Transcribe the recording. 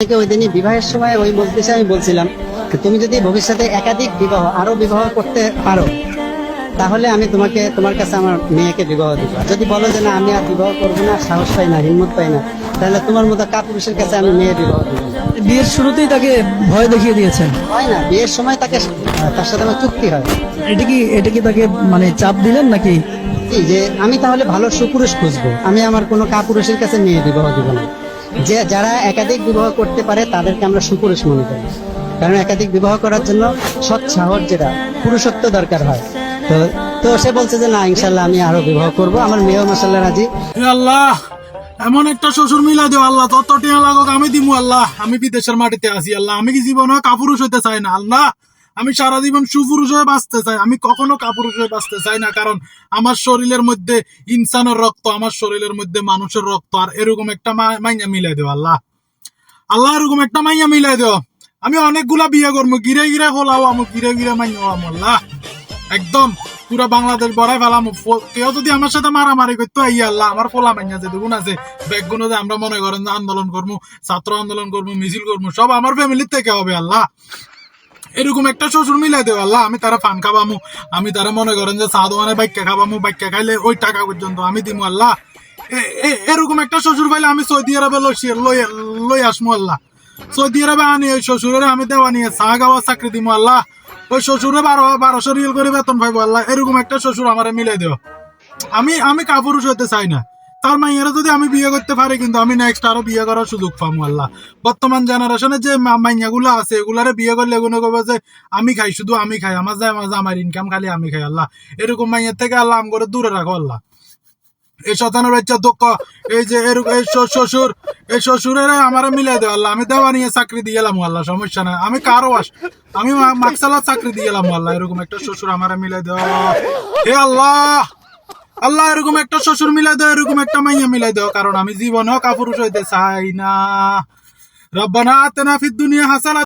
থেকে ওই দিনই বিবাহের সময় ওই মজলিসে আমি বলছিলাম তুমি যদি ভবিষ্যতে একাধিক বিবাহ আরও বিবাহ করতে পারো তাহলে আমি তোমাকে তোমার কাছে আমার মেয়েকে বিবাহ দিব। যদি বলো যে না আমি আর বিবাহ করব না সাহস পাই না হিম্মত পাই না তাহলে তোমার মতো কাপুরুষের কাছে আমি মেয়ে বিবাহ দিব। বিয়ের শুরুতেই তাকে ভয় দেখিয়ে দিয়েছেন? হয় না বিয়ের সময় তাকে তার সাথে আমার চুক্তি হয়। এটা কি এটা কি তাকে মানে চাপ দিলেন নাকি? যে আমি তাহলে ভালো সুপুরুষ খুঁজবো আমি আমার কোনো কাপুরুষের কাছে মেয়ে বিবাহ দিব না। যে যারা একাধিক বিবাহ করতে পারে, তাদেরকে আমরা সুপুরুষ মনে করি। কারণ একাধিক বিবাহ করার জন্য সৎ সাহস যেটা, পুরুষত্ব দরকার হয়। তো তো সে বলছে যে, না ইনশাল্লাহ আমি আরও বিবাহ করব। আমার মেয়েও মাসাল্লাহ রাজি। আল্লাহ, এমন একটা শ্বশুর মিলা দিও আল্লাহ তত টিয়া লাগুক আমি দিমু আল্লাহ। আমি বিদেশের মাটিতে আছি আল্লাহ। আমি কি জীবনে কাপুরুষ হইতে চাই না, আল্লাহ। আমি সারা জীবন সুপুরুষ হয়ে বাঁচতে চাই। আমি কখনো কাপুরুষ হয়ে বাঁচতে চাই না, কারণ আমার শরীরের মধ্যে ইনসানের রক্ত, আমার শরীরের মধ্যে মানুষের রক্ত, আর এরকম একটা মাইয়া মিলাই দেও, আল্লাহ। আল্লাহ, এরকম একটা মাইয়া মিলাই দেও। আমি অনেকগুলা বিয়ে করব গিরে গিরে হলাও আমি গিরে গিরে মাইয়া হলাম, আল্লাহ। একদম পুরো বাংলাদেশ বড়াই ফেলাম। কেউ যদি আমার সাথে মারামারি করতো, এই আল্লাহ, আমার ফোলা মাইয়া যে দেখুন আছে ব্যাগগুলো যে আমরা মনে করেন যে আন্দোলন করব ছাত্র আন্দোলন করব মিছিল করব সব আমার ফ্যামিলির থেকে হবে, আল্লাহ। এরকম একটা শ্বশুর মিলাই দেব আল্লাহ আমি তারা ফান খাবামু, আমি তারা মনে করেন যে চা দোকানে বাইকা খাবামু বাইকা খাইলে ওই টাকা পর্যন্ত আমি দিমু আল্লাহ। এরকম একটা শ্বশুর পাইলে আমি সৌদি আরবে লই আসমু আল্লাহ। সৌদি আরবে আনি ওই শ্বশুরের, আমি দেওয়া নিয়ে চা গাওয়া চাকরি দিমু আল্লাহ। ওই শ্বশুরে বারো, বারোশো রিয়েল করে বেতন পাইবো আল্লাহ। এরকম একটা শ্বশুর আমারে মিলাই দেও। আমি আমি কাপুরুষ হতে চাই না। তার মাইয়ারা যদি আমি বিয়ে করতে পারি, কিন্তু আমি নেক্সট আরও বিয়ে করার সুযোগ পাবো আল্লাহ। বর্তমান জেনারেশনে যে মাইয়া গুলো আছে, এগুলারে বিয়ে করলে এগুলো করব যে, আমি খাই, শুধু আমি খাই, আমার যায় মাঝে আমার ইনকাম খালি আমি খাই, আল্লাহ। এরকম মাইয়ার থেকে আল্লাহ আম করে দূরে রাখো, আল্লাহ। এই শতানের বাচ্চা দুঃখ, এই যে এরকম এই শ্বশুর এই শ্বশুরের আমার মিলাই দেওয়া আল্লাহ। আমি দেওয়া নিয়ে চাকরি দিয়ে এলাম, আল্লাহ, সমস্যা নাই। আমি কারও আস আমি মাকসালা চাকরি দিয়ে এলাম, আল্লাহ, এরকম একটা শ্বশুর আমার মিলাই দেওয়া হে আল্লাহ! আল্লাহ এরকম একটা শ্বশুর মিলাই দাও, এরকম একটা মাইয়া মিলাই দাও, কারণ আমি জীবনেও কাপুরুষ হইতে চাই না। রব্বানা আতেনা ফিদ দুনিয়া হাসানা